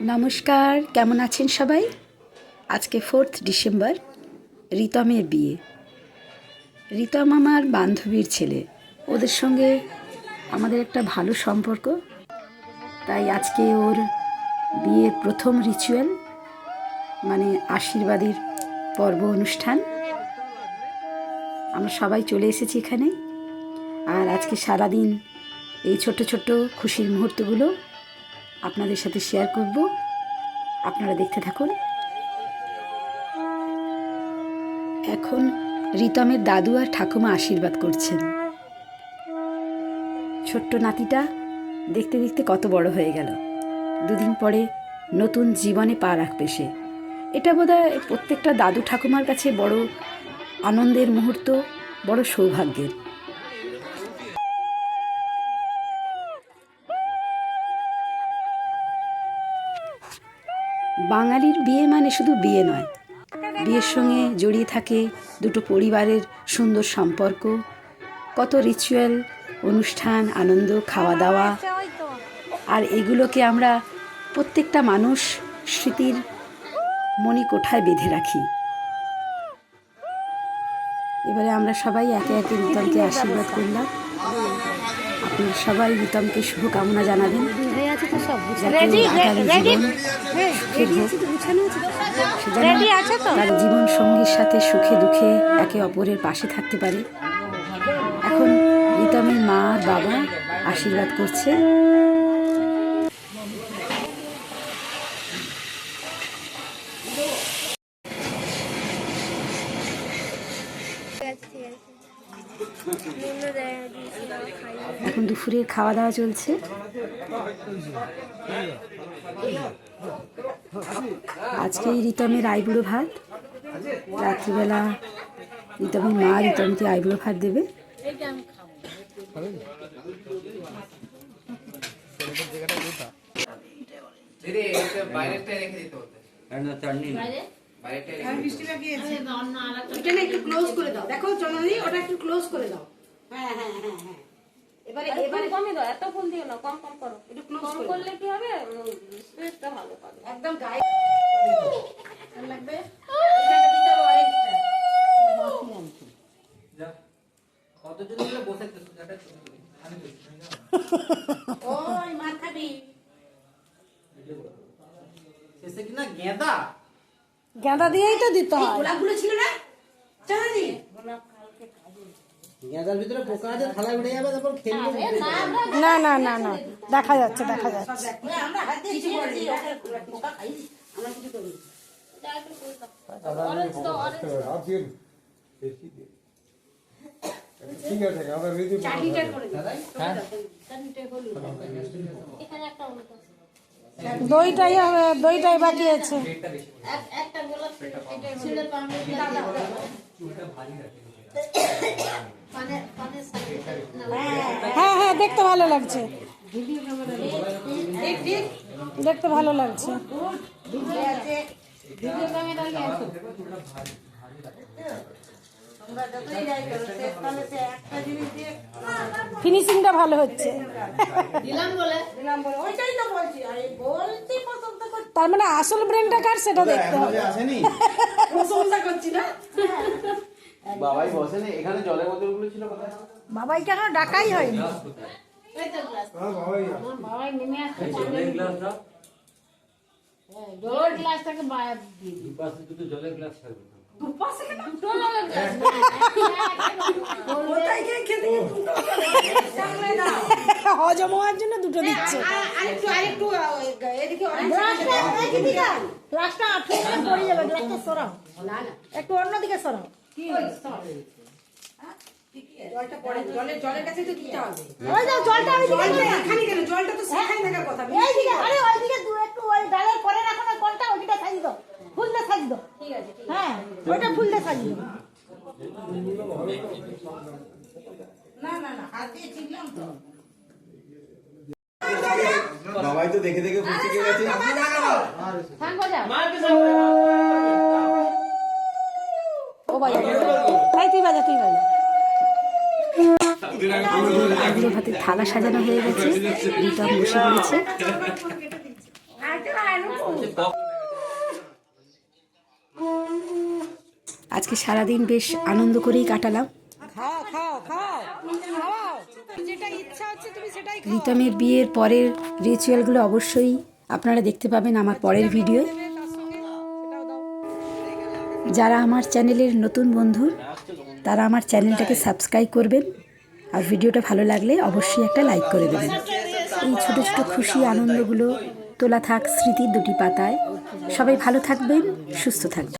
নমস্কার, কেমন আছেন সবাই? আজকে ফোর্থ ডিসেম্বর রিতমের বিয়ে। রিতম আমার বান্ধবীর ছেলে। ওদের সঙ্গে আমাদের একটা ভালো সম্পর্ক। তাই আজকে ওর বিয়ের প্রথম রিচুয়াল মানে আশীর্বাদের পর্ব অনুষ্ঠান। আমরা সবাই চলে এসেছি এখানে। আর আজকে সারাদিন এই ছোট ছোট খুশির মুহূর্তগুলো আপনাদের সাথে শেয়ার করব। আপনারা দেখতে থাকুন। এখন রিতমের দাদু আর ঠাকুমা আশীর্বাদ করছেন। ছোট্ট নাতিটা দেখতে দেখতে কত বড় হয়ে গেল। দুদিন পরে নতুন জীবনে পা রাখবে সে। এটা বোধহয় প্রত্যেকটা দাদু ঠাকুমার কাছে বড় আনন্দের মুহূর্ত, বড় সৌভাগ্যের। বাঙালির বিয়ে মানে শুধু বিয়ে নয়। বিয়ের সঙ্গে জড়িয়ে থাকে দুটো পরিবারের সুন্দর সম্পর্ক। কত রিচুয়াল অনুষ্ঠান, আনন্দ খাওয়া দাওয়া আর এগুলোকে আমরা প্রত্যেকটা মানুষ স্মৃতির মণিকোঠায় বেঁধে রাখি। এবারে আমরা সবাই একে একে রিতমকে আশীর্বাদ করলাম। আপনারা সবাই রিতমকে শুভকামনা জানাবেন। তার জীবন সঙ্গীর সাথে সুখে দুঃখে একে অপরের পাশে থাকতে পারে। এখন রিতমের মা বাবা আশীর্বাদ করছে। এখন দুপুরের খাওয়া দাওয়া চলছে। আজকে রিতমের আইবুড়ো ভাত। রাত্রিবেলা রিতমের মা রিতমকে আইবুড়ো ভাত দেবে। রেখে দিতে হতো ওটা না একটু ক্লোজ করে দাও। দেখো জননী ওটা একটু ক্লোজ করে দাও। হ্যাঁ হ্যাঁ হ্যাঁ হ্যাঁ। এবারে এবারে কমই দাও এত ফুল দিও না কম কম করো। একটু ক্লোজ করলে কি হবে? স্পেসটা ভালো পাবে একদম গায়ে লাগবে? এটাকে দিতে হবে আরেকটা যা কতজন মিলে বসে ওই শেষে গেঁদা? গাঁদা দিয়েই তো দিতে হয়। গোলাপগুলো ছিল না? জননী গেঁদার ভিতরে পোকা আছে থালায় উঠে যাবে তারপর খেলবে না না না না দেখা যাচ্ছে দেখা যাচ্ছে। আমরা হাত দিয়ে কিছু পোকা খাই আমরা করি ঠিক আছে আমরা রেডি। চাটনিটা করে দাও এখানে একটা হলো তো দইটাই হবে দইটাই বাকি আছে। হ্যাঁ হ্যাঁ দেখতে ভালো লাগছে। দেখতে ভালো লাগছে। তোমরা ফিনিশিংটা ভালো হচ্ছে। দিলাম বলে। দিলাম বলে ওইটাই তো বলছি। আরে বলছি পছন্দ করছি। তার মানে আসল ব্রেনটা কার সেটা দেখতে হবে। না? বাবাই বসেনি? এখানে জলের বোতলগুলো ছিল কোথায়? বাবাইকে এখনও ডাকাই হয়নি। বাবাই বাবাই জলের গ্লাসটাকে গ্লাস ওটাই হজম হওয়ার জন্য দুটো দিচ্ছে একটু অন্যদিকে সরাও কি জলটা পড়ে জলের জলের কাছে তো দিতে হবে ওই যাও জলটা তো সেখানে থাকার কথা আরে ওইদিকে একটু ওই ডালের পরে রাখো না কোনটা ওইটা সাজি দাও ফুল দিয়ে সাজি দাও ঠিক আছে ঠিক হ্যাঁ ওইটা ফুল দিয়ে সাজি না না না হাত দিয়ে চিনলাম তো বাবাই তো দেখে দেখে গিয়ে গেছে ও বাজা তাই তুই বাজা তুই বাজা ভাতের থালা সাজানো হয়ে গেছে বসে পড়েছে আজকে সারাদিন বেশ আনন্দ করেই কাটালাম। রিতমের বিয়ের পরের রিচুয়ালগুলো অবশ্যই আপনারা দেখতে পাবেন আমার পরের ভিডিও যারা আমার চ্যানেলের নতুন বন্ধু তারা আমার চ্যানেলটাকে সাবস্ক্রাইব করবেন। আর ভিডিওটা ভালো লাগলে অবশ্যই একটা লাইক করে দেবেন। এই ছোট ছোট খুশি আনন্দগুলো তোলা থাক স্মৃতির দুটি পাতায়। সবাই ভালো থাকবেন সুস্থ থাকবেন।